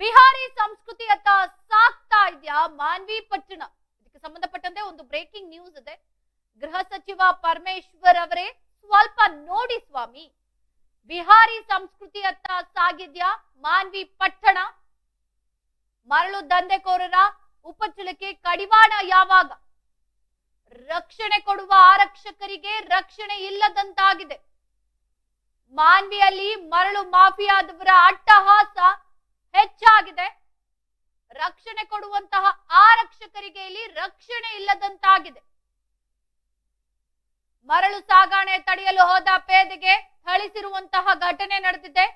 ಬಿಹಾರಿ ಸಂಸ್ಕೃತಿಯತ್ತ ಸಾಕ್ತಾ ಇದೆಯಾ ಮಾನ್ವಿ ಪಟ್ಟಣ? ಇದಕ್ಕೆ ಸಂಬಂಧಪಟ್ಟಂತೆ ಒಂದು ಬ್ರೇಕಿಂಗ್ ನ್ಯೂಸ್ ಇದೆ. ಗೃಹ ಸಚಿವ ಪರಮೇಶ್ವರ್ ಅವರೇ ಸ್ವಲ್ಪ ನೋಡಿ ಸ್ವಾಮಿ. ಬಿಹಾರಿ ಸಂಸ್ಕೃತಿಯತ್ತ ಸಾಗಿದ್ಯಾ ಮಾನ್ವಿ ಪಟ್ಟಣ? ಮರಳು ದಂಧೆಕೋರರ ಉಪಚಳಕ್ಕೆ ಕಡಿವಾಣ ಯಾವಾಗ? ರಕ್ಷಣೆ ಕೊಡುವ ಆರಕ್ಷಕರಿಗೆ ರಕ್ಷಣೆ ಇಲ್ಲದಂತಾಗಿದೆ. ಮಾನ್ವಿಯಲ್ಲಿ ಮರಳು ಮಾಫಿಯಾದವರ ಅಟ್ಟಹಾಸ ಹೆಚ್ಚಾಗಿದೆ. ರಕ್ಷಣೆ ಕೊಡುವಂತಹ ಆರಕ್ಷಕರಿಗೆ ಇಲ್ಲಿ ರಕ್ಷಣೆ ಇಲ್ಲದಂತಾಗಿದೆ. ಮರಳು ಸಾಗಾಣೆ ತಡೆಯಲು ಹೋದ ಪೇದೆಗೆ ಥಳಿಸಿರುವಂತಹ ಘಟನೆ ನಡೆದಿದೆ.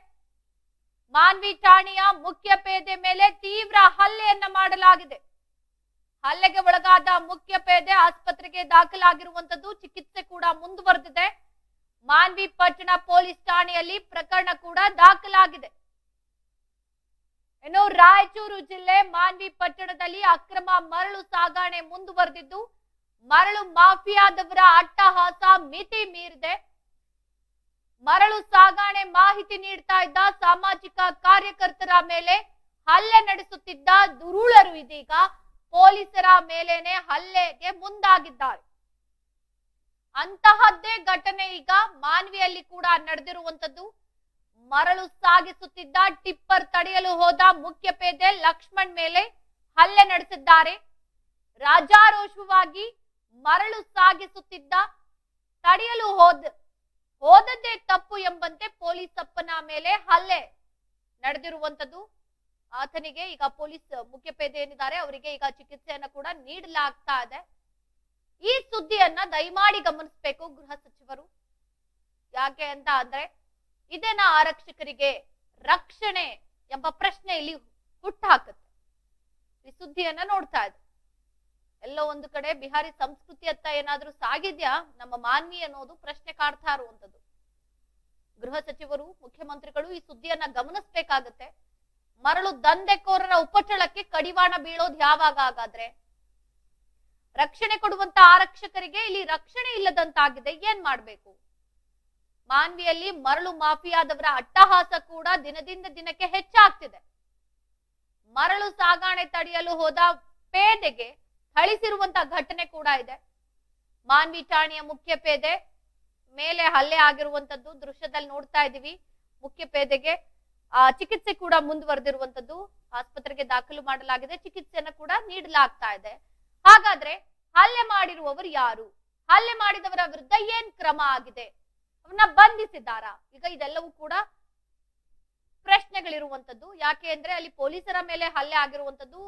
ಮಾನ್ವಿ ಠಾಣೆಯ ಮುಖ್ಯ ಪೇದೆ ಮೇಲೆ ತೀವ್ರ ಹಲ್ಲೆಯನ್ನ ಮಾಡಲಾಗಿದೆ. ಹಲ್ಲೆಗೆ ಒಳಗಾದ ಮುಖ್ಯ ಪೇದೆ ಆಸ್ಪತ್ರೆಗೆ ದಾಖಲಾಗಿರುವಂತದ್ದು ಚಿಕಿತ್ಸೆ ಕೂಡ ಮುಂದುವರೆದಿದೆ. ಮಾನ್ವಿ ಪಟ್ಟಣ ಪೊಲೀಸ್ ಠಾಣೆಯಲ್ಲಿ ಪ್ರಕರಣ ಕೂಡ ದಾಖಲಾಗಿದೆ. ಇನ್ನು ರಾಯಚೂರು ಜಿಲ್ಲೆ ಮಾನ್ವಿ ಪಟ್ಟಣದಲ್ಲಿ ಅಕ್ರಮ ಮರಳು ಸಾಗಾಣೆ ಮುಂದುವರೆದಿದ್ದು, ಮರಳು ಮಾಫಿಯಾದವರ ಅಟ್ಟಹಾಸ ಮಿತಿ ಮೀರಿದೆ. ಮರಳು ಸಾಗಾಣೆ ಮಾಹಿತಿ ನೀಡ್ತಾ ಇದ್ದ ಸಾಮಾಜಿಕ ಕಾರ್ಯಕರ್ತರ ಮೇಲೆ ಹಲ್ಲೆ ನಡೆಸುತ್ತಿದ್ದ ದುರುಳರು ಇದೀಗ ಪೊಲೀಸರ ಮೇಲೇನೆ ಹಲ್ಲೆಗೆ ಮುಂದಾಗಿದ್ದಾರೆ. ಅಂತಹದ್ದೇ ಘಟನೆ ಈಗ ಮಾನ್ವಿಯಲ್ಲಿ ಕೂಡ ನಡೆದಿರುವಂತದ್ದು ಮರಳು ಸಾಗಿಸುತ್ತಿದ್ದ, ಟಿಪ್ಪರ್ ತಡೆಯಲು ಹೋದ ಮುಖ್ಯ ಪೇದೆ ಲಕ್ಷ್ಮಣ್ ಮೇಲೆ ಹಲ್ಲೆ ನಡೆಸಿದ್ದಾರೆ. ರಾಜಾರೋಷವಾಗಿ ಮರಳು ಸಾಗಿಸುತ್ತಿದ್ದ, ತಡೆಯಲು ಹೋದ, ಹೋದದ್ದೇ ತಪ್ಪು ಎಂಬಂತೆ ಪೊಲೀಸಪ್ಪನ ಮೇಲೆ ಹಲ್ಲೆ ನಡೆದಿರುವಂತದ್ದು ಆತನಿಗೆ ಈಗ ಪೊಲೀಸ್ ಮುಖ್ಯ ಪೇದೆ ಏನಿದ್ದಾರೆ, ಅವರಿಗೆ ಈಗ ಚಿಕಿತ್ಸೆಯನ್ನ ಕೂಡ ನೀಡಲಾಗ್ತಾ ಇದೆ. ಈ ಸುದ್ದಿಯನ್ನ ದಯಮಾಡಿ ಗಮನಿಸಬೇಕು ಗೃಹ ಸಚಿವರು. ಯಾಕೆ ಅಂತ ಅಂದ್ರೆ ಇದೇನ ಆರಕ್ಷಕರಿಗೆ ರಕ್ಷಣೆ ಎಂಬ ಪ್ರಶ್ನೆ ಇಲ್ಲಿ ಹುಟ್ಟಾಕತ್ತೆ ಈ ಸುದ್ದಿಯನ್ನ ನೋಡ್ತಾ ಇದೆ ಎಲ್ಲೋ ಒಂದು ಕಡೆ ಬಿಹಾರಿ ಸಂಸ್ಕೃತಿಯತ್ತ ಏನಾದ್ರೂ ಸಾಗಿದ್ಯಾ? ನಮ್ಮ ಮಾನ್ವಿ ಅನ್ನೋದು ಪ್ರಶ್ನೆ ಕಾಡ್ತಾ ಇರುವಂತದ್ದು ಗೃಹ ಸಚಿವರು, ಮುಖ್ಯಮಂತ್ರಿಗಳು ಈ ಸುದ್ದಿಯನ್ನ ಗಮನಿಸ್ಬೇಕಾಗತ್ತೆ. ಮರಳು ದಂಧೆಕೋರರ ಉಪಟಳಕ್ಕೆ ಕಡಿವಾಣ ಬೀಳೋದು ಯಾವಾಗ ಹಾಗಾದ್ರೆ? ರಕ್ಷಣೆ ಕೊಡುವಂತ ಆರಕ್ಷಕರಿಗೆ ಇಲ್ಲಿ ರಕ್ಷಣೆ ಇಲ್ಲದಂತಾಗಿದೆ. ಏನ್ ಮಾಡ್ಬೇಕು? ಮಾನ್ವಿಯಲ್ಲಿ ಮರಳು ಮಾಫಿಯಾದವರ ಅಟ್ಟಹಾಸ ಕೂಡ ದಿನದಿಂದ ದಿನಕ್ಕೆ ಹೆಚ್ಚಾಗ್ತಿದೆ. ಮರಳು ಸಾಗಾಣೆ ತಡೆಯಲು ಹೋದ ಪೇದೆಗೆ ಥಳಿಸಿರುವಂತ ಘಟನೆ ಕೂಡ ಇದೆ. ಮಾನ್ವಿ ಠಾಣೆಯ ಮುಖ್ಯ ಪೇದೆ ಮೇಲೆ ಹಲ್ಲೆ ಆಗಿರುವಂತದ್ದು ದೃಶ್ಯದಲ್ಲಿ ನೋಡ್ತಾ ಇದೀವಿ ಮುಖ್ಯ ಪೇದೆಗೆ, ಆ, ಚಿಕಿತ್ಸೆ ಕೂಡ ಮುಂದುವರೆದಿರುವಂತದ್ದು ಆಸ್ಪತ್ರೆಗೆ ದಾಖಲು ಮಾಡಲಾಗಿದೆ. ಚಿಕಿತ್ಸೆಯನ್ನ ಕೂಡ ನೀಡಲಾಗ್ತಾ ಇದೆ. ಹಾಗಾದ್ರೆ ಹಲ್ಲೆ ಮಾಡಿರುವವರು ಯಾರು? ಹಲ್ಲೆ ಮಾಡಿದವರ ವಿರುದ್ಧ ಏನ್ ಕ್ರಮ ಆಗಿದೆ? ಅವ್ರನ್ನ ಬಂಧಿಸಿದ್ದಾರಾ. ಈಗ ಇದೆಲ್ಲವೂ ಕೂಡ ಪ್ರಶ್ನೆಗಳಿರುವಂತದ್ದು ಯಾಕೆ ಅಂದ್ರೆ ಅಲ್ಲಿ ಪೊಲೀಸರ ಮೇಲೆ ಹಲ್ಲೆ ಆಗಿರುವಂತದ್ದು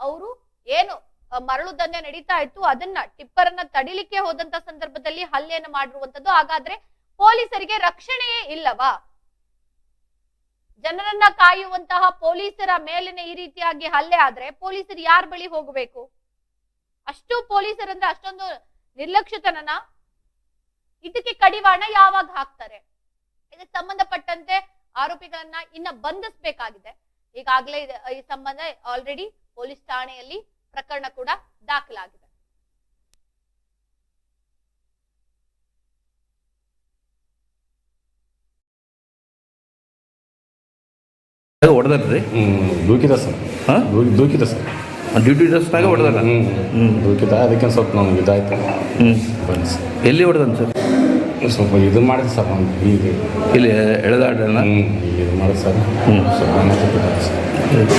ಅವರು ಏನು ಮರಳು ದಂಧೆ ನಡೀತಾ ಇತ್ತು. ಅದನ್ನ ಟಿಪ್ಪರ್ ಅನ್ನ ತಡಿಲಿಕ್ಕೆ ಹೋದಂತ ಸಂದರ್ಭದಲ್ಲಿ ಹಲ್ಲೆಯನ್ನು ಮಾಡಿರುವಂತದ್ದು ಹಾಗಾದ್ರೆ ಪೊಲೀಸರಿಗೆ ರಕ್ಷಣೆಯೇ ಇಲ್ಲವಾ? ಜನರನ್ನ ಕಾಯುವಂತಹ ಪೊಲೀಸರ ಮೇಲಿನ ಈ ರೀತಿಯಾಗಿ ಹಲ್ಲೆ ಆದ್ರೆ ಪೊಲೀಸರು ಯಾರ ಬಳಿ ಹೋಗಬೇಕು? ಅಷ್ಟು ಪೊಲೀಸರಂದ್ರೆ ಅಷ್ಟೊಂದು ನಿರ್ಲಕ್ಷ್ಯತನನ? ಇದಕ್ಕೆ ಕಡಿವಾಣ ಯಾವಾಗ ಹಾಕ್ತಾರೆ? ಇದಕ್ಕೆ ಸಂಬಂಧಪಟ್ಟಂತೆ ಆರೋಪಿಗಳನ್ನ ಇನ್ನ ಬಂಧಿಸಬೇಕಾಗಿದೆ. ಈಗಾಗಲೇ ಇದು- ಈ ಸಂಬಂಧ ಆಲ್ರೆಡಿ ಪೊಲೀಸ್ ಠಾಣೆಯಲ್ಲಿ ಪ್ರಕರಣ ಕೂಡ ದಾಖಲಾಗಿದೆ. ಹೊಡೆದ್ರಿ ದೂಕಿದ ಸರ್. ಹಾಂ? ದೂ- ದೂಕಿದ ಸರ್. ಡ್ಯೂಟಿ ಡ್ರೆಸ್ನಾಗ ಹೊಡೆದಾರ? ಹ್ಮ್, ಹ್ಞೂ ದೂಕಿದ. ಅದಕ್ಕೆ ಸ್ವಲ್ಪ ನಮ್ಗೆ ಇದಾಯ್ತು. ಹ್ಞೂ ಬನ್ನಿ ಸರ್. ಎಲ್ಲಿ ಹೊಡೆದನ್ ಸರ್? ಸ್ವಲ್ಪ ಇದು ಮಾಡಿದೆ ಸರ್ ಒಂದು ಹೀಗೆ. ಇಲ್ಲಿ ಎಳೆದಾಡೋಣ ಹ್ಞೂ ಇದು ಮಾಡಿದೆ ಸರ್ ಹ್ಞೂ ಸ್ವಲ್ಪ ಏನಾಗ್ತದೆ ಸರ್ ಸ್ವಲ್ಪ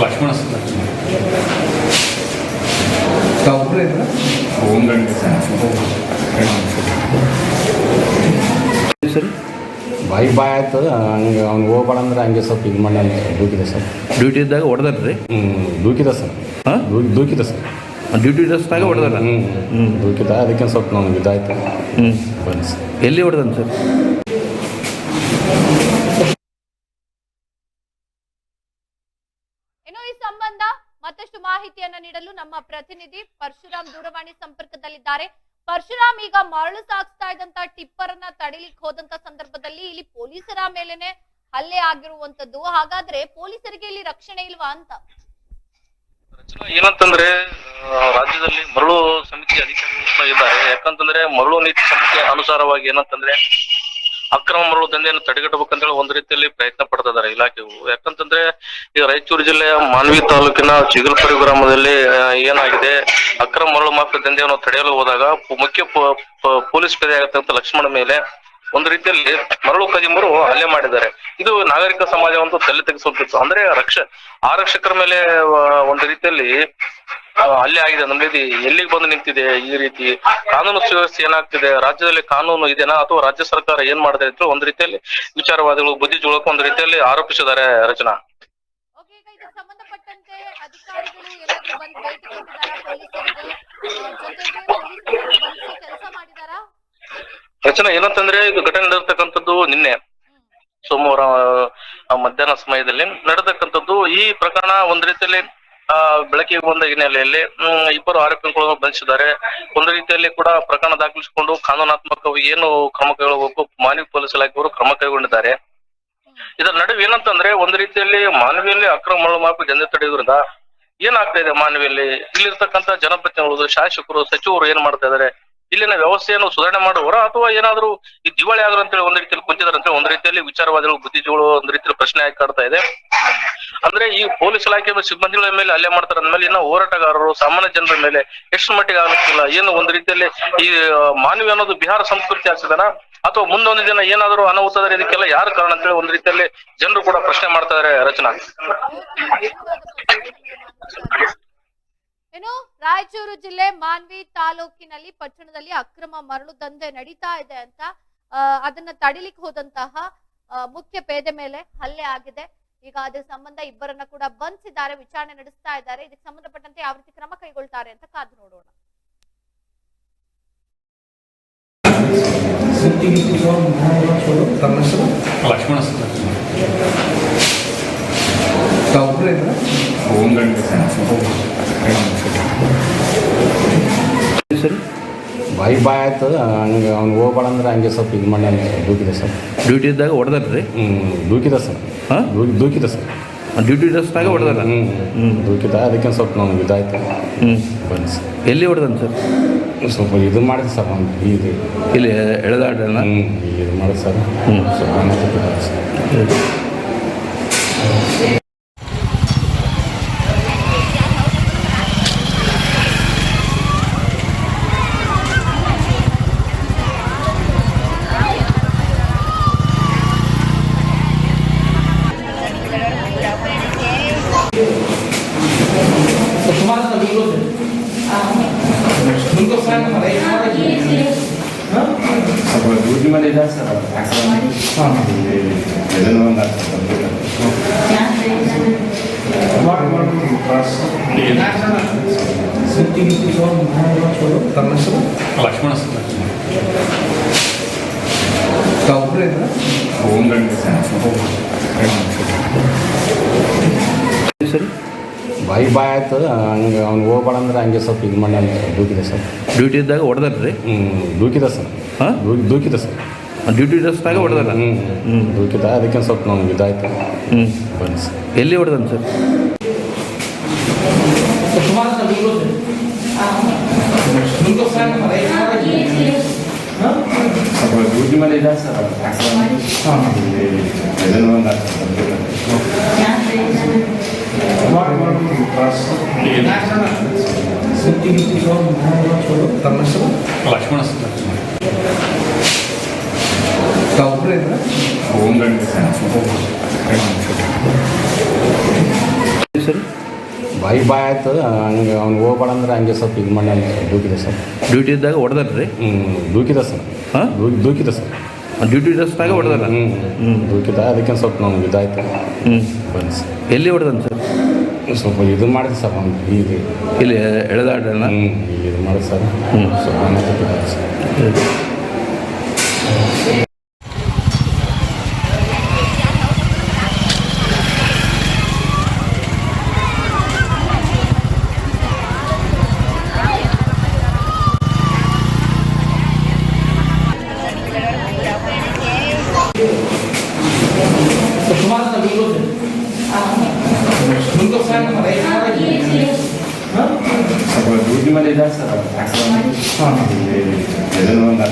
ಲಕ್ಷ್ಮಣ ಸರ್ ಬಾಯ್ ಸರ್ ಬಾಯಿ ಬಾಯ್ ಆಯ್ತು ಹಂಗೆ ಅವ್ನು ಹೋಗ್ಬೇಡ ಅಂದ್ರೆ ಹಂಗೆ ಸ್ವಲ್ಪ ಇದು ಮಾಡಿ ದೂಕಿದೆ ಸರ್. ಡ್ಯೂಟಿ ಇದ್ದಾಗ ಹೊಡೆದ್ರಿ ಹ್ಞೂ ದೂಕಿದ ಸರ್. ಹಾಂ? ದೂಕಿದ ಸರ್. ಡ್ಯೂಟಿ ಡ್ರೆಸ್ನಾಗ ಹೊಡೆದಾರ ಹ್ಞೂ ಅದಕ್ಕೆ ಸ್ವಲ್ಪ ನಮ್ಗೆ ಇದಾಯ್ತು. ಹ್ಞೂ ಬನ್ನಿ ಎಲ್ಲಿ ಹೊಡೆದನ್ ಸರ್? ಇನ್ನು ಈ ಸಂಬಂಧ ಮತ್ತಷ್ಟು ಮಾಹಿತಿಯನ್ನ ನೀಡಲು ನಮ್ಮ ಪ್ರತಿನಿಧಿ ಪರಶುರಾಮ್ ದೂರವಾಣಿ ಸಂಪರ್ಕದಲ್ಲಿದ್ದಾರೆ. ಪರಶುರಾಮ್ ಈಗ ಮರಳು ಸಾಗಿಸ್ತಾ ಇದ್ದಂತ ಟಿಪ್ಪರ್ ಅನ್ನ ತಡಿಲಿಕ್ಕೆ ಹೋದಂತ ಸಂದರ್ಭದಲ್ಲಿ ಇಲ್ಲಿ ಪೊಲೀಸರ ಮೇಲೆನೆ ಹಲ್ಲೆ ಆಗಿರುವಂತದ್ದು. ಹಾಗಾದ್ರೆ ಪೊಲೀಸರಿಗೆ ಇಲ್ಲಿ ರಕ್ಷಣೆ ಇಲ್ವಾ ಅಂತ? ಏನಂತಂದ್ರೆ ರಾಜ್ಯದಲ್ಲಿ ಮರಳು ಸಮಿತಿ ಅಧಿಕಾರಿಗಳು ಇದ್ದಾರೆ. ಯಾಕಂತಂದ್ರೆ, ಮರಳು ನೀತಿ ಸಮಿತಿ ಅನುಸಾರವಾಗಿ ಏನಂತಂದ್ರೆ, ಅಕ್ರಮ ಮರಳು ದಂಧೆಯನ್ನು ತಡೆಗಟ್ಟಬೇಕಂತೇಳಿ ಒಂದು ರೀತಿಯಲ್ಲಿ ಪ್ರಯತ್ನ ಪಡ್ತಾ ಇದ್ದಾರೆ ಯಾಕಂತಂದ್ರೆ, ಈಗ ರಾಯಚೂರು ಜಿಲ್ಲೆಯ ಮಾನ್ವಿ ತಾಲೂಕಿನ ಚಿಗಲ್ಪುರಿ ಗ್ರಾಮದಲ್ಲಿ ಏನಾಗಿದೆ, ಅಕ್ರಮ ಮರಳು ಮಾಫಿಯಾ ದಂಧೆಯನ್ನು ತಡೆಯಲು ಹೋದಾಗ ಮುಖ್ಯ ಪೊಲೀಸ್ ಪೇದೆ ಆಗತಕ್ಕಂಥ ಲಕ್ಷ್ಮಣ ಮೇಲೆ ಒಂದು ರೀತಿಯಲ್ಲಿ ಮರಳು ಕದಿಮರು ಹಲ್ಲೆ ಮಾಡಿದ್ದಾರೆ. ಇದು ನಾಗರಿಕ ಸಮಾಜ ಒಂದು ತಲೆ ತೆಗೆಸುತ್ತಿತ್ತು ಅಂದ್ರೆ ರಕ್ಷ ಆರಕ್ಷಕರ ಮೇಲೆ ಒಂದು ರೀತಿಯಲ್ಲಿ ಹಲ್ಲೆ ಆಗಿದೆ. ನಮ್ಗೆ ಎಲ್ಲಿಗೆ ಬಂದು ನಿಂತಿದೆ ಈ ರೀತಿ? ಕಾನೂನು ಸುವ್ಯವಸ್ಥೆ ಏನಾಗ್ತಿದೆ? ರಾಜ್ಯದಲ್ಲಿ ಕಾನೂನು ಇದೆನಾ? ಅಥವಾ ರಾಜ್ಯ ಸರ್ಕಾರ ಏನ್ ಮಾಡಿದೆ ಅಂತ ಒಂದು ರೀತಿಯಲ್ಲಿ ವಿಚಾರವಾದಿಗಳು ಬುದ್ಧಿ ಜೋಳಕ್ಕೆ ಒಂದು ರೀತಿಯಲ್ಲಿ ಆರೋಪಿಸಿದ್ದಾರೆ ರಚನಾ. ರಚನಾ ಏನಂತಂದ್ರೆ ಇದು ಘಟನೆ ನಡೆದಿರ್ತಕ್ಕಂಥದ್ದು ನಿನ್ನೆ. ಸೋಮವಾರ ಮಧ್ಯಾಹ್ನ ಸಮಯದಲ್ಲಿ ನಡೆದಕ್ಕಂಥದ್ದು ಈ ಪ್ರಕರಣ ಒಂದ್ ರೀತಿಯಲ್ಲಿ, ಆ, ಬೆಳಕಿಗೆ ಬಂದ ಹಿನ್ನೆಲೆಯಲ್ಲಿ ಇಬ್ಬರು ಆರೋಪಿಗಳನ್ನು ಬಂಧಿಸಿದ್ದಾರೆ. ಒಂದು ರೀತಿಯಲ್ಲಿ ಕೂಡ ಪ್ರಕರಣ ದಾಖಲಿಸಿಕೊಂಡು ಕಾನೂನಾತ್ಮಕವಾಗಿ ಏನು ಕ್ರಮ ಕೈಗೊಳ್ಳಬೇಕು? ಮಾನವಿ ಪೊಲೀಸ್ ಇಲಾಖೆಯವರು ಕ್ರಮ ಕೈಗೊಂಡಿದ್ದಾರೆ. ಇದರ ನಡುವೆ ಏನಂತಂದ್ರೆ ಒಂದು ರೀತಿಯಲ್ಲಿ ಮಾನವಿಯಲ್ಲಿ ಅಕ್ರಮ ಮಾಪು ಜನ ತಡೆಯುವುದರಿಂದ ಏನಾಗ್ತಾ ಇದೆ ಮಾನವಿಯಲ್ಲಿ? ಇಲ್ಲಿರ್ತಕ್ಕಂಥ ಜನಪ್ರತಿನಿಧಿಗಳು, ಶಾಸಕರು, ಸಚಿವರು ಏನ್ ಮಾಡ್ತಾ ಇದಾರೆ ಇಲ್ಲಿನ ವ್ಯವಸ್ಥೆಯನ್ನು ಸುಧಾರಣೆ ಮಾಡುವರ ಅಥವಾ ಏನಾದ್ರು ಈ ದಿವಾಳಿ ಆದ್ರು ಅಂತೇಳಿ ಒಂದ್ ರೀತಿಯಲ್ಲಿ ಕುಂತಿದಾರೆ ಅಂತ ಒಂದ್ ರೀತಿಯಲ್ಲಿ ವಿಚಾರವಾದಿಗಳು, ಬುದ್ಧಿಜೀವಿಗಳು ಒಂದ್ ರೀತಿಯಲ್ಲಿ ಪ್ರಶ್ನೆ ಆಗಿ ಕಾಡ್ತಾ ಇದೆ. ಅಂದ್ರೆ ಈ ಪೊಲೀಸ್ ಇಲಾಖೆ ಸಿಬ್ಬಂದಿಗಳ ಮೇಲೆ ಅಲ್ಲೇ ಮಾಡ್ತಾರೆ ಅಂದ್ಮೇಲೆ ಇನ್ನ ಹೋರಾಟಗಾರರು, ಸಾಮಾನ್ಯ ಜನರ ಮೇಲೆ ಎಷ್ಟು ಮಟ್ಟಿಗೆ ಆಗ್ಲಿಕ್ಕಿಲ್ಲ ಏನು ಒಂದ್ ರೀತಿಯಲ್ಲಿ ಈ ಮಾನವಿ ಅನ್ನೋದು ಬಿಹಾರ ಸಂಸ್ಕೃತಿ ಆಗ್ತದನ ಅಥವಾ ಮುಂದೊಂದು ದಿನ ಏನಾದ್ರು ಅನಾಹುತದರೆ ಇದಕ್ಕೆಲ್ಲ ಯಾರು ಕಾರಣ ಅಂತೇಳಿ ಒಂದ್ ರೀತಿಯಲ್ಲಿ ಜನರು ಕೂಡ ಪ್ರಶ್ನೆ ಮಾಡ್ತಾ ಇದಾರೆ ರಚನಾ. ಏನು? ರಾಯಚೂರು ಜಿಲ್ಲೆ ಮಾನ್ವಿ ತಾಲೂಕಿನಲ್ಲಿ ಪಟ್ಟಣದಲ್ಲಿ ಅಕ್ರಮ ಮರಳು ದಂಧೆ ನಡೀತಾ ಇದೆ ಅಂತ ಅದನ್ನ ತಡಿಲಿಕ್ಕೆ ಹೋದಂತಹ ಮುಖ್ಯ ಪೇದೆ ಮೇಲೆ ಹಲ್ಲೆ ಆಗಿದೆ. ಈಗ ಅದ್ರ ಸಂಬಂಧ ಇಬ್ಬರನ್ನ ಕೂಡ ಬಂಧಿಸಿದ್ದಾರೆ ವಿಚಾರಣೆ ನಡೆಸ್ತಾ ಇದ್ದಾರೆ. ಇದಕ್ಕೆ ಸಂಬಂಧಪಟ್ಟಂತೆ ಯಾವ ರೀತಿ ಕ್ರಮ ಕೈಗೊಳ್ತಾರೆ ಅಂತ ಕಾದು ನೋಡೋಣ. ತಮ್ಮ ಹೆಸರು ಲಕ್ಷ್ಮಣ ಸರ್ ತಾವು ಒಬ್ಬರೇ ಓಂ ಗಂಟೆ ಸರ್ ಬಾಯಿ ಬಾಯ್ ಆಯ್ತು ಹಂಗೆ ಅವ್ನು ಹೋಗ್ಬಾಡಂದ್ರೆ ಹಂಗೆ ಸ್ವಲ್ಪ ಇದು ಮಾಡಿ ದೂಕಿದೆ ಸರ್. ಡ್ಯೂಟಿ ಇದ್ದಾಗ ಹೊಡೆದ್ರಿ ಹ್ಞೂ ದೂಕಿದೆ ಸರ್. ಹಾಂ? ದೂಕಿ ದೂಕಿದ ಸರ್. ಡ್ಯೂಟಿ ಡ್ರೆಸ್ನಾಗ ಹೊಡೆದಾರ ಹ್ಞೂ ಹ್ಞೂ ದೂಕಿದ ಅದಕ್ಕೆ ಸ್ವಲ್ಪ ನಮ್ಗೆ ಇದಾಯ್ತು. ಹ್ಞೂ ಬನ್ನಿ ಸರ್. ಎಲ್ಲಿ ಹೊಡೆದನ್ ಸರ್? ಸ್ವಲ್ಪ ಇದು ಮಾಡಿದೆ ಸರ್ ಒಂದು ಇದು. ಇಲ್ಲಿ ಎಳೆದಾಡಲ್ಲ ಹ್ಞೂ ಇದು ಮಾಡಿದೆ ಸರ್. ಹ್ಞೂ ಸ್ವಲ್ಪ ಅನಾಹುತ ಸರ್ ಸ್ವಲ್ಪ ಡ್ಯೂಟಿ ಮೇಲೆ ಇದ್ದಾರೆ ಸರ್ ಎದೆನೋ ಒಂದು ತಮ್ಮ ಹೆಸರು ಲಕ್ಷ್ಮಣ ಸರ್. ತಾವು ಒಬ್ಬರೇ ಇದ್ರ ಓಂ ಗಂಟೆ ಸರ್ ಬಾಯಿ ಬಾಯ್ ಆಯ್ತು ಹಂಗೆ ಅವ್ನು ಹೋಗ್ಬೇಡ ಅಂದ್ರೆ ಹಂಗೆ ಸ್ವಲ್ಪ ಇದು ಮಾಡಿ ಅಂತ ದೂಕಿದೆ ಸರ್. ಡ್ಯೂಟಿ ಇದ್ದಾಗ ಹೊಡೆದಾರ ಹ್ಞೂ ದೂಕಿದ ಸರ್. ಹಾಂ? ದೂಕಿ ದೂಕಿದ ಸರ್. ಡ್ಯೂಟಿ ಡ್ರೆಸ್ನಾಗ ಹೊಡೆದಾರ ಹ್ಞೂ ಹ್ಞೂ ದೂಕಿದ ಅದಕ್ಕೆ ಸ್ವಲ್ಪ ನಮ್ಗೆ ಇದಾಯ್ತು. ಹ್ಞೂ ಬನ್ನಿ ಸರ್. ಎಲ್ಲಿ ಹೊಡೆದನ್ ಸರ್? ಸ್ವಲ್ಪ ಡ್ಯೂಟಿ ತಮ್ಮ ಹೆಸರು ಲಕ್ಷ್ಮಣ ಸರ್ ಒಬ್ಬರೇ ಬಾಯಿ ಬಾಯ್ ಆಯ್ತು. ಹಂಗೆ ಅವ್ನು ಹೋಗ್ಬೇಡ ಅಂದ್ರೆ ಹಂಗೆ ಸ್ವಲ್ಪ ಇದು ಮಾಡಿ ದೂಕಿದೆ ಸರ್. ಡ್ಯೂಟಿ ಇದ್ದಾಗ ಹೊಡೆದ್ರಿ ಹ್ಞೂ ದೂಕಿದ ಸರ್. ಹಾಂ? ದೂಕಿ ದೂಕಿದ ಸರ್. ಡ್ಯೂಟಿ ಇದ್ದಾಗ ಹೊಡೆದಾರ? ಹ್ಞೂ ಹ್ಞೂ ದೂಕಿದ. ಅದಕ್ಕೆ ಸ್ವಲ್ಪ ನಮ್ಗೆ ಇದಾಯ್ತು. ಹ್ಞೂ ಬನ್ನಿ ಸರ್. ಎಲ್ಲಿ ಹೊಡೆದನ್ ಸರ್? ಸ್ವಲ್ಪ ಇದು ಮಾಡಿದೆ ಸರ್ ಒಂದು ಇದು ಇಲ್ಲಿ ಎಳೆದಾಡ್ರಲ್ಲ ಹ್ಞೂ ಇದು ಮಾಡಿದೆ ಸರ್. ಹ್ಞೂ ಸ್ವಲ್ಪ ಅನಾಹುತ ಸರ್. ಸ್ವಲ್ಪ ಡ್ಯೂಟಿ ಮೇಲೆ ಇದ್ದಾರೆ ಸರ್ ಆಕ್ಸಿಡೆಂಟ್ ಎದೆನೋ ಒಂದು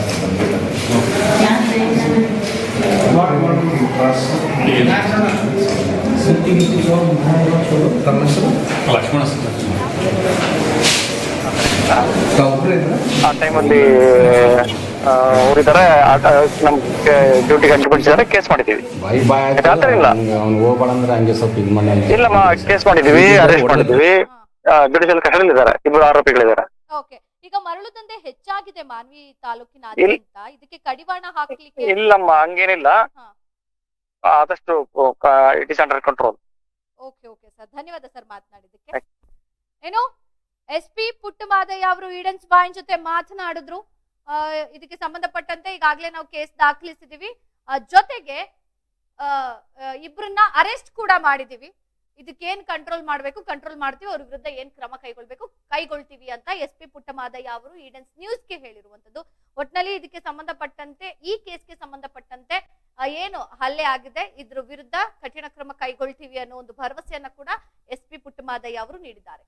ತಮ್ಮ ಹೆಸರು ಲಕ್ಷ್ಮಣ ತಾವೊಬ್ಬರೇ ಇದ್ರ ಆ ಟೈಮಲ್ಲಿ ಅವರಿದ್ದಾರೆ ನಮ್ಮ ಡ್ಯೂಟಿ ಅಂಟಿಬಿಟ್ಟಿದ್ದಾರೆ ಕೇಸ್ ಮಾಡಿದೀವಿ ಬಾಯಿ ಇಲ್ಲ. ಅವ್ನು ಹೋಗ್ಬೇಡ ಅಂದ್ರೆ ಹಂಗೆ ಸ್ವಲ್ಪ ಇದು ಮಾಡಿ ಇಲ್ಲಮ್ಮ ಕೇಸ್ ಮಾಡಿದೀವಿ ಅರೆಸ್ಟ್ ಮಾಡಿದೀವಿ ಜುಡಿಷಿಯಲ್ ಕಸ್ಟಡಿಯಲ್ಲಿ ಇದ್ದಾರೆ ಇಬ್ಬರು ಆರೋಪಿಗಳಿದ್ದಾರೆ. ಓಕೆ ಈಗ ಮರಳು ದಂಧೆ ಹೆಚ್ಚಾಗಿದೆ ಮಾನ್ವಿ ತಾಲೂಕಿನ ತಾಲೂಕಿನಾದ್ಯಂತ ಇದಕ್ಕೆ ಕಡಿವಾಣ ಹಾಕ್ಲಿಕ್ಕೆ ಇಲ್ಲಮ್ಮ ಹಂಗೇನಿಲ್ಲ. ಹಾ. ಆದಷ್ಟು it is under control okay okay sir. ಧನ್ಯವಾದ ಸರ್ ಮಾತನಾಡಿದಕ್ಕೆ ಏನು? ಎಸ್ ಪಿ ಪುಟ್ಟಮಾದಯ್ಯ ಅವರು ಈಡನ್ಸ್ ಬಾಯ್ ಜೊತೆ ಮಾತನಾಡಿದ್ರು. ಇದಕ್ಕೆ ಸಂಬಂಧಪಟ್ಟಂತೆ ಈಗಾಗಲೇ ನಾವು ಕೇಸ್ ದಾಖಲಿಸಿದೀವಿ. ಜೊತೆಗೆ ಆ, ಅರೆಸ್ಟ್ ಕೂಡ ಮಾಡಿದೀವಿ. ಇದಕ್ಕೆ ಏನ್ ಕಂಟ್ರೋಲ್ ಮಾಡಬೇಕು? ಕಂಟ್ರೋಲ್ ಮಾಡ್ತೀವಿ. ಅವ್ರ ವಿರುದ್ಧ ಏನ್ ಕ್ರಮ ಕೈಗೊಳ್ಬೇಕು? ಕೈಗೊಳ್ತೀವಿ ಅಂತ ಎಸ್ ಪಿ ಪುಟ್ಟಮಾದಯ್ಯ ಅವರು ಈಡನ್ಸ್ ನ್ಯೂಸ್ಗೆ ಹೇಳಿರುವಂತದ್ದು ಒಟ್ನಲ್ಲಿ ಇದಕ್ಕೆ ಸಂಬಂಧಪಟ್ಟಂತೆ ಈ ಕೇಸ್ಗೆ ಸಂಬಂಧಪಟ್ಟಂತೆ ಏನು ಹಲ್ಲೆ ಆಗಿದೆ ಇದ್ರ ವಿರುದ್ಧ ಕಠಿಣ ಕ್ರಮ ಕೈಗೊಳ್ತೀವಿ ಅನ್ನೋ ಒಂದು ಭರವಸೆಯನ್ನ ಕೂಡ ಎಸ್ ಪಿ ಪುಟ್ಟಮಾದಯ್ಯ ಅವರು ನೀಡಿದ್ದಾರೆ.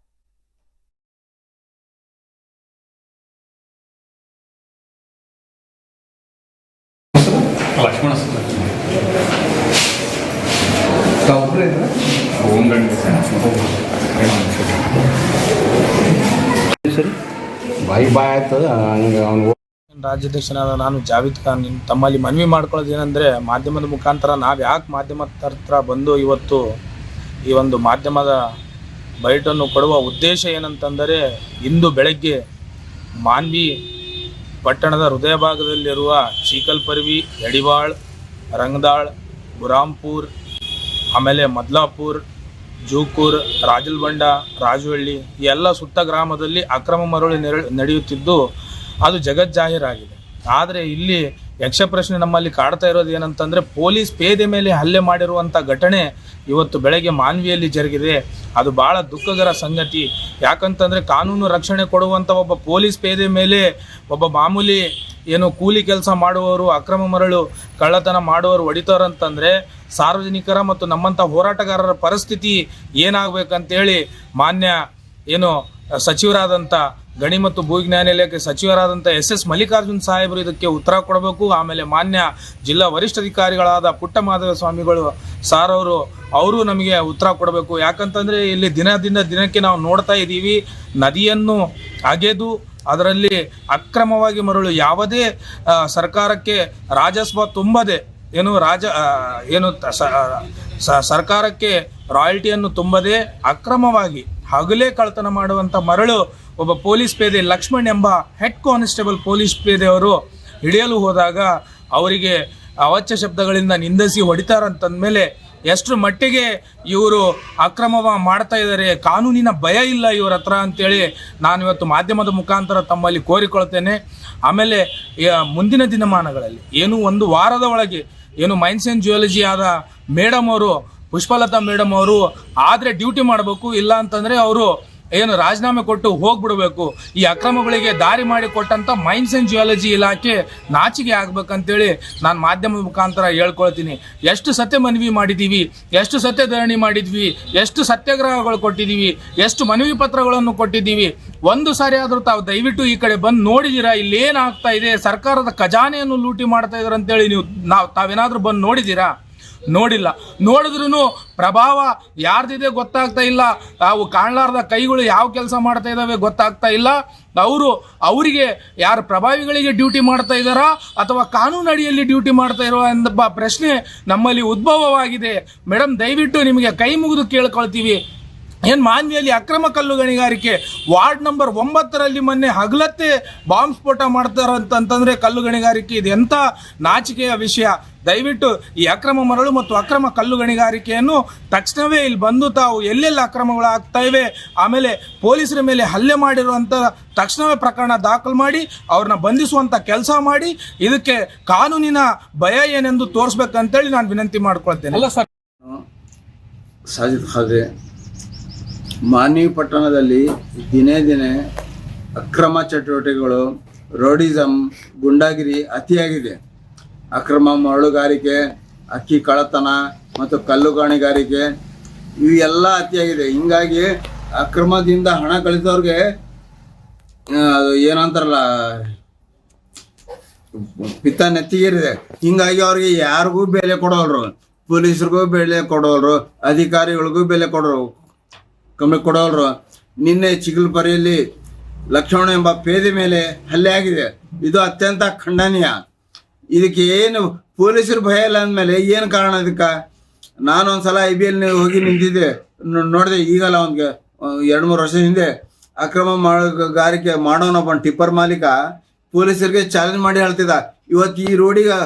ಲಕ್ಷ್ಮಣ ಸರಿ ಬಾಯಿ ಬಾಯ್ ನಾನು ಜಾವೇದ್ ಖಾನ್ ನಿಮ್ಮ ತಮ್ಮಲ್ಲಿ ಮನವಿ ಮಾಡ್ಕೊಳ್ಳೋದು ಏನಂದರೆ ಮಾಧ್ಯಮದ ಮುಖಾಂತರ ನಾವು ಯಾಕೆ ಮಾಧ್ಯಮದ ಹತ್ರ ಬಂದು ಇವತ್ತು ಈ ಒಂದು ಮಾಧ್ಯಮದ ಬೈಟನ್ನು ಕೊಡುವ ಉದ್ದೇಶ ಏನಂತಂದರೆ ಇಂದು ಬೆಳಗ್ಗೆ ಮಾನ್ವಿ ಪಟ್ಟಣದ ಹೃದಯ ಭಾಗದಲ್ಲಿರುವ ಚೀಕಲ್ಪರ್ವಿ ಯಡಿವಾಳ್ ರಂಗದಾಳ್, ಗುರಾಂಪುರ್, ಆಮೇಲೆ ಮದ್ಲಾಪುರ್, ಜೂಕೂರ್, ರಾಜಲ್ಬಂಡ ರಾಜವಳ್ಳಿ ಈ ಎಲ್ಲ ಸುತ್ತ ಗ್ರಾಮದಲ್ಲಿ ಅಕ್ರಮ ಮರಳು ನಡೆಯುತ್ತಿದ್ದು ಅದು ಜಗಜ್ಜಾಹೀರಾಗಿದೆ. ಆದರೆ ಇಲ್ಲಿ ಯಕ್ಷ ಪ್ರಶ್ನೆ ನಮ್ಮಲ್ಲಿ ಕಾಡ್ತಾ ಇರೋದು ಏನಂತಂದ್ರೆ, ಪೊಲೀಸ್ ಪೇದೆ ಮೇಲೆ ಹಲ್ಲೆ ಮಾಡಿರುವಂಥ ಘಟನೆ ಇವತ್ತು ಬೆಳಗ್ಗೆ ಮಾನ್ವಿಯಲ್ಲಿ ಜರುಗಿದೆ. ಅದು ಬಹಳ ದುಃಖಕರ ಸಂಗತಿ. ಯಾಕಂತಂದ್ರೆ, ಕಾನೂನು ರಕ್ಷಣೆ ಕೊಡುವಂಥ ಒಬ್ಬ ಪೊಲೀಸ್ ಪೇದೆ ಮೇಲೆ ಒಬ್ಬ ಮಾಮೂಲಿ ಏನು ಕೂಲಿ ಕೆಲಸ ಮಾಡುವವರು, ಅಕ್ರಮ ಮರಳು, ಕಳ್ಳತನ ಮಾಡುವವರು ಹೊಡಿತಾರಂತಂದ್ರೆ ಸಾರ್ವಜನಿಕರ ಮತ್ತು ನಮ್ಮಂಥ ಹೋರಾಟಗಾರರ ಪರಿಸ್ಥಿತಿ ಏನಾಗಬೇಕಂತೇಳಿ ಮಾನ್ಯ ಏನು ಸಚಿವರಾದಂಥ ಗಣಿ ಮತ್ತು ಭೂವಿಜ್ಞಾನ ಸಚಿವರಾದಂಥ ಎಸ್ ಎಸ್ ಮಲ್ಲಿಕಾರ್ಜುನ್ ಸಾಹೇಬರು ಇದಕ್ಕೆ ಉತ್ತರ ಕೊಡಬೇಕು. ಆಮೇಲೆ ಮಾನ್ಯ ಜಿಲ್ಲಾ ವರಿಷ್ಠಾಧಿಕಾರಿಗಳಾದ ಪುಟ್ಟಮಾಧವ ಸ್ವಾಮಿಗಳು ಸಾರ್ ಅವರು ಅವರು ನಮಗೆ ಉತ್ತರ ಕೊಡಬೇಕು. ಯಾಕಂತಂದರೆ ಇಲ್ಲಿ ದಿನದಿಂದ ದಿನಕ್ಕೆ ನಾವು ನೋಡ್ತಾ ಇದ್ದೀವಿ, ನದಿಯನ್ನು ಅಗೆದು ಅದರಲ್ಲಿ ಅಕ್ರಮವಾಗಿ ಮರಳು. ಯಾವುದೇ ಸರ್ಕಾರಕ್ಕೆ ರಾಜಸ್ವ ತುಂಬದೆ ಏನು ರಾಜ ಏನು ಸರ್ಕಾರಕ್ಕೆ ರಾಯಲ್ಟಿಯನ್ನು ತುಂಬದೆ ಅಕ್ರಮವಾಗಿ ಹಗಲೇ ಕಳ್ತನ ಮಾಡುವಂಥ ಮರಳು ಒಬ್ಬ ಪೊಲೀಸ್ ಪೇದೆ ಲಕ್ಷ್ಮಣ್ ಎಂಬ ಹೆಡ್ ಕಾನ್ಸ್ಟೇಬಲ್ ಪೊಲೀಸ್ ಪೇದೆಯವರು ಹಿಡಿಯಲು ಹೋದಾಗ ಅವರಿಗೆ ಅವಾಚ್ಯ ಶಬ್ದಗಳಿಂದ ನಿಂದಿಸಿ ಹೊಡಿತಾರಂತಂದ್ಮೇಲೆ ಎಷ್ಟು ಮಟ್ಟಿಗೆ ಇವರು ಅಕ್ರಮ ಮಾಡ್ತಾ ಇದ್ದಾರೆ, ಕಾನೂನಿನ ಭಯ ಇಲ್ಲ ಇವರ ಹತ್ರ ಅಂತೇಳಿ ನಾನು ಇವತ್ತು ಮಾಧ್ಯಮದ ಮುಖಾಂತರ ತಮ್ಮಲ್ಲಿ ಕೋರಿಕೊಳ್ತೇನೆ. ಆಮೇಲೆ ಮುಂದಿನ ದಿನಮಾನಗಳಲ್ಲಿ ಏನು ಒಂದು ವಾರದ ಒಳಗೆ ಏನು ಮೈನ್ಸ್ ಆ್ಯಂಡ್ ಜಿಯಾಲಜಿ ಆದ ಮೇಡಮ್ ಅವರು, ಪುಷ್ಪಲತಾ ಮೇಡಮ್ ಅವರು ಆದರೆ ಡ್ಯೂಟಿ ಮಾಡಬೇಕು, ಇಲ್ಲ ಅಂತಂದರೆ ಅವರು ಏನು ರಾಜೀನಾಮೆ ಕೊಟ್ಟು ಹೋಗ್ಬಿಡ್ಬೇಕು. ಈ ಅಕ್ರಮಗಳಿಗೆ ದಾರಿ ಮಾಡಿ ಕೊಟ್ಟಂತ ಮೈನ್ಸ್ ಅಂಡ್ ಜಿಯಾಲಜಿ ಇಲಾಖೆ ನಾಚಿಕೆ ಆಗ್ಬೇಕಂತೇಳಿ ನಾನು ಮಾಧ್ಯಮದ ಮುಖಾಂತರ ಹೇಳ್ಕೊಳ್ತೀನಿ. ಎಷ್ಟು ಸತ್ಯ ಮನವಿ ಮಾಡಿದ್ದೀವಿ ಎಷ್ಟು ಸತ್ಯ ಧರಣಿ ಮಾಡಿದ್ವಿ, ಎಷ್ಟು ಸತ್ಯಾಗ್ರಹಗಳು ಕೊಟ್ಟಿದ್ದೀವಿ ಎಷ್ಟು ಮನವಿ ಪತ್ರಗಳನ್ನು ಕೊಟ್ಟಿದ್ದೀವಿ, ಒಂದು ಸಾರಿ ಆದರೂ ತಾವು ದಯವಿಟ್ಟು ಈ ಕಡೆ ಬಂದು ನೋಡಿದ್ದೀರಾ ಇಲ್ಲಿ ಏನಾಗ್ತಾ ಇದೆ, ಸರ್ಕಾರದ ಖಜಾನೆಯನ್ನು ಲೂಟಿ ಮಾಡ್ತಾ ಇದ್ದಾರೆ ಅಂತೇಳಿ ನೀವು ನಾವು ತಾವೇನಾದರೂ ಬಂದು ನೋಡಿದ್ದೀರಾ ನೋಡಿಲ್ಲ. ನೋಡಿದ್ರೂ ಪ್ರಭಾವ ಯಾರ್ದಿದೆ ಗೊತ್ತಾಗ್ತಾ ಇಲ್ಲ. ತಾವು ಕಾಣಲಾರ್ದ ಕೈಗಳು ಯಾವ ಕೆಲಸ ಮಾಡ್ತಾ ಇದ್ದಾವೆ ಗೊತ್ತಾಗ್ತಾ ಇಲ್ಲ. ಅವರು ಅವರಿಗೆ ಯಾರು ಪ್ರಭಾವಿಗಳಿಗೆ ಡ್ಯೂಟಿ ಮಾಡ್ತಾ ಇದ್ದಾರಾ ಅಥವಾ ಕಾನೂನು ಅಡಿಯಲ್ಲಿ ಡ್ಯೂಟಿ ಮಾಡ್ತಾ ಇರೋ ಎಂಬ ಪ್ರಶ್ನೆ ನಮ್ಮಲ್ಲಿ ಉದ್ಭವವಾಗಿದೆ. ಮೇಡಮ್ ದಯವಿಟ್ಟು ನಿಮಗೆ ಕೈ ಮುಗಿದು ಕೇಳ್ಕೊಳ್ತೀವಿ. ಏನು ಮಾನ್ವಿಯಲ್ಲಿ ಅಕ್ರಮ ಕಲ್ಲು ಗಣಿಗಾರಿಕೆ. ವಾರ್ಡ್ ನಂಬರ್ ಒಂಬತ್ತರಲ್ಲಿ ಮೊನ್ನೆ ಹಗಲತ್ತೆ ಬಾಂಬ್ ಸ್ಫೋಟ ಮಾಡ್ತಾರಂತಂತಂದರೆ ಕಲ್ಲು ಗಣಿಗಾರಿಕೆ ಇದು ಎಂಥ ನಾಚಿಕೆಯ ವಿಷಯ. ದಯವಿಟ್ಟು ಈ ಅಕ್ರಮ ಮರಳು ಮತ್ತು ಅಕ್ರಮ ಕಲ್ಲು ಗಣಿಗಾರಿಕೆಯನ್ನು ತಕ್ಷಣವೇ ಇಲ್ಲಿ ಬಂದು ತಾವು ಎಲ್ಲೆಲ್ಲಿ ಅಕ್ರಮಗಳು ಆಗ್ತಾ ಇವೆ ಆಮೇಲೆ ಪೊಲೀಸರ ಮೇಲೆ ಹಲ್ಲೆ ಮಾಡಿರುವಂಥ ತಕ್ಷಣವೇ ಪ್ರಕರಣ ದಾಖಲು ಮಾಡಿ ಅವ್ರನ್ನ ಬಂಧಿಸುವಂಥ ಕೆಲಸ ಮಾಡಿ ಇದಕ್ಕೆ ಕಾನೂನಿನ ಭಯ ಏನೆಂದು ತೋರಿಸ್ಬೇಕಂತೇಳಿ ನಾನು ವಿನಂತಿ ಮಾಡ್ಕೊಳ್ತೇನೆ. ಅಲ್ಲ ಸರ್. ಸಾಜಿದ್ ಖಾದ್ರೆ ಮಾನ್ವಿ ಪಟ್ಟಣದಲ್ಲಿ ದಿನೇ ದಿನೇ ಅಕ್ರಮ ಚಟುವಟಿಕೆಗಳು ರೋಡಿಸಮ್ ಗುಂಡಾಗಿರಿ ಅತಿಯಾಗಿದೆ. ಅಕ್ರಮ ಮರಳುಗಾರಿಕೆ, ಅಕ್ಕಿ ಕಳ್ಳತನ ಮತ್ತು ಕಲ್ಲು ಗಣಿಗಾರಿಕೆ ಇವು ಎಲ್ಲ ಅತಿಯಾಗಿದೆ. ಹಿಂಗಾಗಿ ಅಕ್ರಮದಿಂದ ಹಣ ಕಳಿಸೋರಿಗೆ ಅದು ಏನಂತಾರಲ್ಲ, ಪಿತ್ತ ನೆತ್ತಿಗೇರಿದೆ. ಹಿಂಗಾಗಿ ಅವ್ರಿಗೆ ಯಾರಿಗೂ ಬೆಲೆ ಕೊಡೋಲ್ರು. ಪೊಲೀಸರಿಗೂ ಬೆಲೆ ಕೊಡೋಲ್ರು. ಅಧಿಕಾರಿಗಳಿಗೂ ಬೆಲೆ ಕೊಡೋರು. ಕಮ್ಮಿ ಕೊಡೋರು ನಿನ್ನೆ ಚಿಗಲ್ಪರಿಯಲ್ಲಿ ಲಕ್ಷ್ಮಣ ಎಂಬ ಪೇದೆ ಮೇಲೆ ಹಲ್ಲೆ ಆಗಿದೆ. ಇದು ಅತ್ಯಂತ ಖಂಡನೀಯ. ಇದಕ್ಕೆ ಏನು ಪೊಲೀಸರು ಭಯ ಇಲ್ಲ ಅಂದಮೇಲೆ ಏನು ಕಾರಣ ಅದಕ್ಕೆ ನಾನು ಒಂದ್ಸಲ ಐ ಬಿ ಎಲ್ ಹೋಗಿ ನಿಂತಿದ್ದೆ. ನೋಡಿದೆ, ಈಗಲ್ಲ ಒಂದು ಎರಡು ಮೂರು ವರ್ಷ ಹಿಂದೆ ಅಕ್ರಮ ಮಾಡಗಾರಿಕೆ ಮಾಡೋನೊಬ್ಬ ಟಿಪ್ಪರ್ ಮಾಲೀಕ ಪೊಲೀಸರಿಗೆ ಚಾಲೆಂಜ್ ಮಾಡಿ ಹೇಳ್ತಿದ್ದ. ಇವತ್ತು ಈ ರೋಡಿಗೆ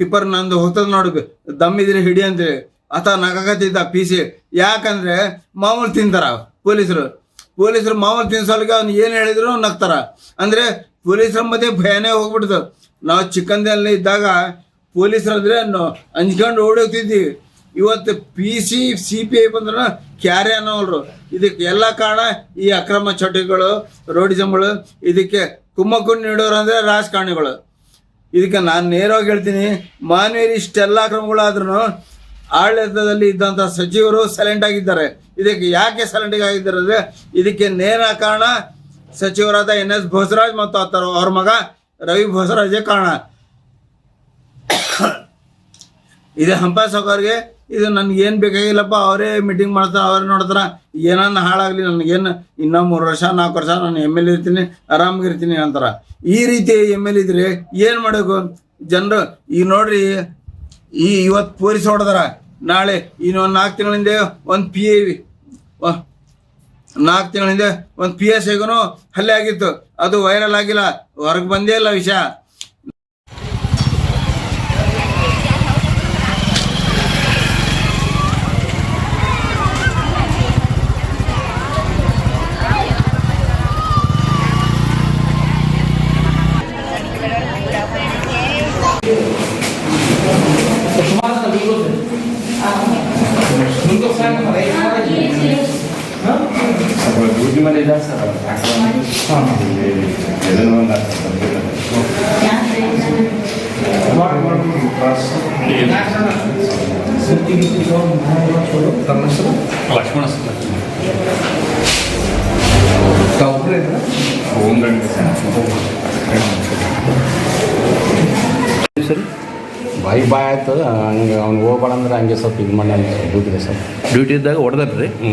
ಟಿಪ್ಪರ್ ನಂದು ಹೋಗ್ತದೆ ನೋಡು. ದಮ್ಮಿದ್ರೆ ಹಿಡಿ ಅಂತೇಳಿ ಆತ ನಗಕತ್ತಿದ್ದ ಪಿ ಸಿ ಯಾಕಂದ್ರೆ ಮಾಮೂಲು ತಿಂತಾರ ಪೊಲೀಸರು. ಪೊಲೀಸರು ಮಾಮೂಲು ತಿನ್ಸೋಲ್ಗೆ ಅವ್ನು ಏನು ಹೇಳಿದ್ರು ನಗ್ತಾರ. ಅಂದ್ರೆ ಪೊಲೀಸರ ಮಧ್ಯೆ ಭಯನೇ ಹೋಗ್ಬಿಡ್ತು. ನಾವು ಚಿಕ್ಕಂದಲ್ಲಿ ಇದ್ದಾಗ ಪೊಲೀಸರಂದ್ರೆ ಅಂದ್ರೆ ಅಂಜ್ಕೊಂಡು ಓಡೋಗ್ತಿದ್ವಿ. ಇವತ್ತು P C C P I ಬಂದ್ರೆ ಕ್ಯಾರೆ ಅನ್ನೋರು ಇದಕ್ಕೆ ಎಲ್ಲ ಕಾರಣ ಈ ಅಕ್ರಮ ಚಟುಗಳು, ರೋಡಿಸಮ್ಗಳು, ಇದಕ್ಕೆ ಕುಮ್ಮಕ್ಕು ನೀಡೋರು ಅಂದ್ರೆ ರಾಜಕಾರಣಿಗಳು. ಇದಕ್ಕೆ ನಾನು ನೇರವಾಗಿ ಹೇಳ್ತೀನಿ ಮಾನವೀಯರು ಇಷ್ಟೆಲ್ಲ ಕ್ರಮಗಳಾದ್ರೂ ಆಡಳಿತದಲ್ಲಿ ಇದ್ದಂಥ ಸಚಿವರು ಸೈಲೆಂಟ್ ಆಗಿದ್ದಾರೆ. ಇದಕ್ಕೆ ಯಾಕೆ ಸೈಲೆಂಟ್ ಆಗಿದ್ದಾರೆ ಅಂದ್ರೆ ಇದಕ್ಕೆ ನೇರ ಕಾರಣ ಸಚಿವರಾದ ಎನ್ ಎಸ್ ಭೋಸರಾಜ್ ಮತ್ತು ಆತರ ಅವ್ರ ಮಗ ರವಿ ಭೋಸರಾಜೇ ಕಾರಣ. ಇದು ಹಂಪ ಸಾಕೋರಿಗೆ ಇದು ನನ್ಗೆ ಏನು ಬೇಕಾಗಿಲ್ಲಪ್ಪ, ಅವರೇ ಮೀಟಿಂಗ್ ಮಾಡ್ತಾರೆ, ಅವರೇ ನೋಡ್ತಾರೆ. ಏನನ್ನ ಹಾಳಾಗಲಿ ನನಗೇನು ಇನ್ನೂ ಮೂರು ವರ್ಷ, ನಾಲ್ಕು ವರ್ಷ ನಾನು ಎಂ ಎಲ್ ಇರ್ತೀನಿ ಆರಾಮಾಗಿರ್ತೀನಿ ಅಂತಾರೆ. ಈ ರೀತಿ ಎಂ ಎಲ್ ಇದ್ರೆ ಏನು ಮಾಡಬೇಕು? ಜನರು ಈಗ ನೋಡ್ರಿ, ಈ ಇವತ್ತು ಪೊಲೀಸ್ ಹೊಡೆದಾರ. ನಾಳೆ ಇನ್ನೊಂದು ನಾಲ್ಕು ತಿಂಗಳಿಂದ ಒಂದು ಪಿ ಎ ನಾಲ್ಕು ತಿಂಗಳಿಂದ ಒಂದು ಪಿ ಎಸ್ ಐಗೂ ಹಲ್ಲೆ ಆಗಿತ್ತು. ಅದು ವೈರಲ್ ಆಗಿಲ್ಲ. ಹೊರಗೆ ಬಂದೇ ಇಲ್ಲ ವಿಷಯ ಡ್ಯೂಟಿ ತಮ್ಮ ಹೆಸರು ಲಕ್ಷ್ಮಣ ಗಾರ್ಡ್ ಸರ್ ಬಾಯಿ ಬಾಯ್ ಆಯ್ತು ಹಂಗೆ ಅವ್ನು ಹೋಗ್ಬೇಡ ಅಂದ್ರೆ ಹಂಗೆ ಸ್ವಲ್ಪ ಇದು ಮಾಡಿ ಡ್ಯೂಟಿದೆ ಸರ್. ಡ್ಯೂಟಿ ಇದ್ದಾಗ ಹೊಡೆದ್ರಿ ಹ್ಞೂ